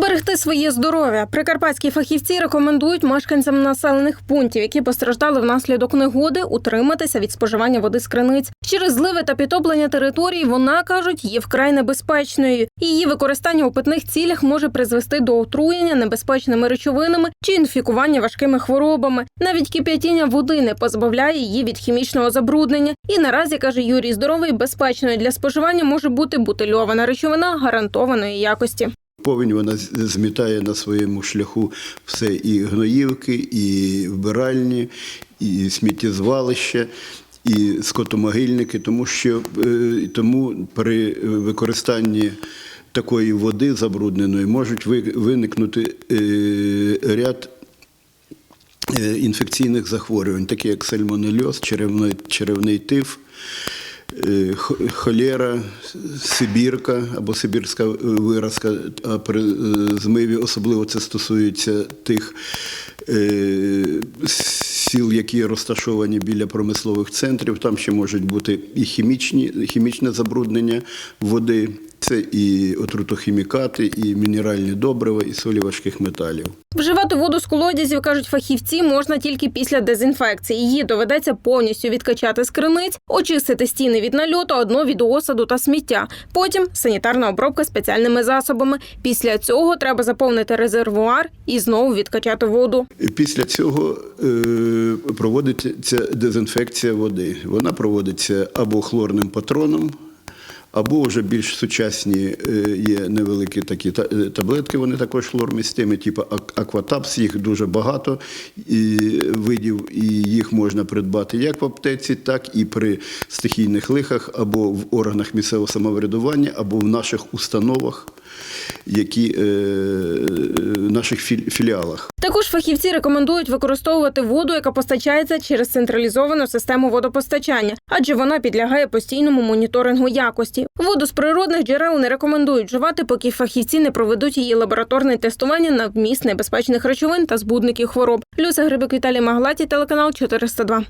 Берегти своє здоров'я. Прикарпатські фахівці рекомендують мешканцям населених пунктів, які постраждали внаслідок негоди, утриматися від споживання води з криниць. Через зливи та підтоплення територій вона кажуть є вкрай небезпечною. Її використання у питних цілях може призвести до отруєння небезпечними речовинами чи інфікування важкими хворобами. Навіть кип'ятіння води не позбавляє її від хімічного забруднення. І наразі каже Юрій Здоровий, безпечною для споживання може бути бутильована речовина гарантованої якості. Повінь вона змітає на своєму шляху все і гноївки, і вбиральні, і сміттєзвалища, і скотомогильники, тому що е, тому при використанні такої води забрудненої можуть виникнути е, ряд е, інфекційних захворювань, такі як сальмонельоз, черевний, черевний тиф, холера, сибірка або сибірська е, виразка, а при е, змиві особливо це стосується тих е, сіл, які розташовані біля промислових центрів. Там ще можуть бути і хімічні, хімічне забруднення води. Це і отрутохімікати, і мінеральні добрива, і солі важких металів. Вживати воду з колодязів, кажуть фахівці, можна тільки після дезінфекції. Її доведеться повністю відкачати з криниць, очистити стіни від нальоту, а дно від осаду та сміття. Потім санітарна обробка спеціальними засобами. Після цього треба заповнити резервуар і знову відкачати воду. Після цього е, проводиться дезінфекція води. Вона проводиться або хлорним патроном, або вже більш сучасні е, є невеликі такі та- е, таблетки, вони також хлормістими, типу ак- акватапс, їх дуже багато видів, і їх можна придбати як в аптеці, так і при стихійних лихах, або в органах місцевого самоврядування, або в наших установах, які е, наших фі- філіалах. Також фахівці рекомендують використовувати воду, яка постачається через централізовану систему водопостачання, адже вона підлягає постійному моніторингу якості. Воду з природних джерел не рекомендують вживати, поки фахівці не проведуть її лабораторне тестування на вміст небезпечних речовин та збудників хвороб. Люся Грибик Віталій Маглаті, телеканал 402.